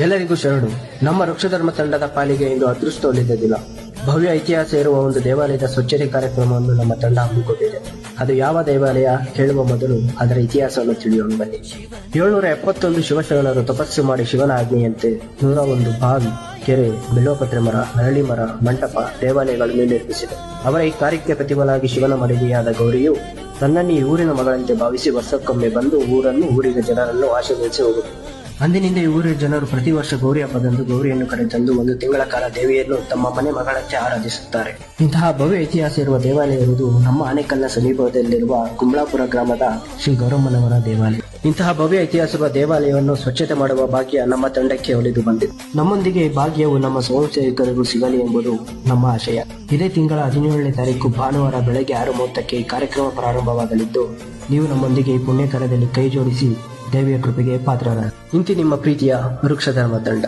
ಎಲ್ಲರಿಗೂ ಶರಣು. ನಮ್ಮ ವೃಕ್ಷಧರ್ಮ ತಂಡದ ಪಾಲಿಗೆ ಇಂದು ಅದೃಷ್ಟ ದಿನ. ಭವ್ಯ ಇತಿಹಾಸ ಇರುವ ಒಂದು ದೇವಾಲಯದ ಸ್ವಚ್ಛತೆ ಕಾರ್ಯಕ್ರಮವನ್ನು ನಮ್ಮ ತಂಡ ಹಮ್ಮಿಕೊಂಡಿದೆ. ಅದು ಯಾವ ದೇವಾಲಯ ಹೇಳುವ ಮೊದಲು ಅದರ ಇತಿಹಾಸವನ್ನು ತಿಳಿಯೋಣ ಬನ್ನಿ. ಏಳ್ನೂರ ಎಪ್ಪತ್ತೊಂದು ಶಿವಶರಣರು ತಪಸ್ಸು ಮಾಡಿ ಶಿವನ ಆಜ್ಞೆಯಂತೆ ನೂರ ಒಂದು ಬಾವಿ, ಕೆರೆ ಬಿಲ್ಲೋಪತ್ರೆ ಮರ ಅರಳಿ ಮರ, ಮಂಟಪ ದೇವಾಲಯಗಳನ್ನು ನಿರ್ಮಿಸಿದೆ. ಅವರ ಈ ಕಾರ್ಯಕ್ಕೆ ಪ್ರತಿಫಲವಾಗಿ ಶಿವನ ಮಡಿಗೆಯಾದ ಗೌರಿಯು ತನ್ನನ್ನು ಊರಿನ ಮಗಳಂತೆ ಭಾವಿಸಿ ವರ್ಷಕ್ಕೊಮ್ಮೆ ಬಂದು ಊರನ್ನು, ಊರಿನ ಜನರನ್ನು ಆಶೀರ್ವದಿಸಿ ಹೋಗುತ್ತದೆ ಅಂದಿನಿಂದ ಊರಿನ ಜನರು ಪ್ರತಿ ವರ್ಷ ಗೌರಿ ಹಬ್ಬದಂದು ಗೌರಿಯನ್ನು ಕರೆತಂದು ಒಂದು ತಿಂಗಳ ಕಾಲ ದೇವಿಯನ್ನು ತಮ್ಮ ಮನೆ ಮಗಳಂತೆ ಆರಾಧಿಸುತ್ತಾರೆ. ಇಂತಹ ಭವ್ಯ ಇತಿಹಾಸ ಇರುವ ದೇವಾಲಯ ಇರುವುದು ನಮ್ಮ ಆನೆಕಲ್ನ ಸಮೀಪದಲ್ಲಿರುವ ಕುಂಬಳಾಪುರ ಗ್ರಾಮದ ಶ್ರೀ ಗೌರಮ್ಮನವರ ದೇವಾಲಯ. ಇಂತಹ ಭವ್ಯ ಇತಿಹಾಸ ಇರುವ ದೇವಾಲಯವನ್ನು ಸ್ವಚ್ಛತೆ ಮಾಡುವ ಭಾಗ್ಯ ನಮ್ಮ ತಂಡಕ್ಕೆ ಒಲಿದು ಬಂದಿದೆ. ನಮ್ಮೊಂದಿಗೆ ಭಾಗ್ಯವು ನಮ್ಮ ಸ್ವಯಂ ಸೇವಕರಿಗೂ ಸಿಗಲಿ ಎಂಬುದು ನಮ್ಮ ಆಶಯ. ಇದೇ ತಿಂಗಳ ಹದಿನೇಳನೇ ತಾರೀಕು ಭಾನುವಾರ ಬೆಳಗ್ಗೆ ಆರು ಮೂವತ್ತಕ್ಕೆ ಕಾರ್ಯಕ್ರಮ ಪ್ರಾರಂಭವಾಗಲಿದ್ದು, ನೀವು ನಮ್ಮೊಂದಿಗೆ ಈ ಪುಣ್ಯ ಕೈ ಜೋಡಿಸಿ ದೇವಿಯ ಕೃಪೆಗೆ ಪಾತ್ರರ ಇಂತಿ ನಿಮ್ಮ ಪ್ರೀತಿಯ ವೃಕ್ಷಧರ್ಮ ತಂಡ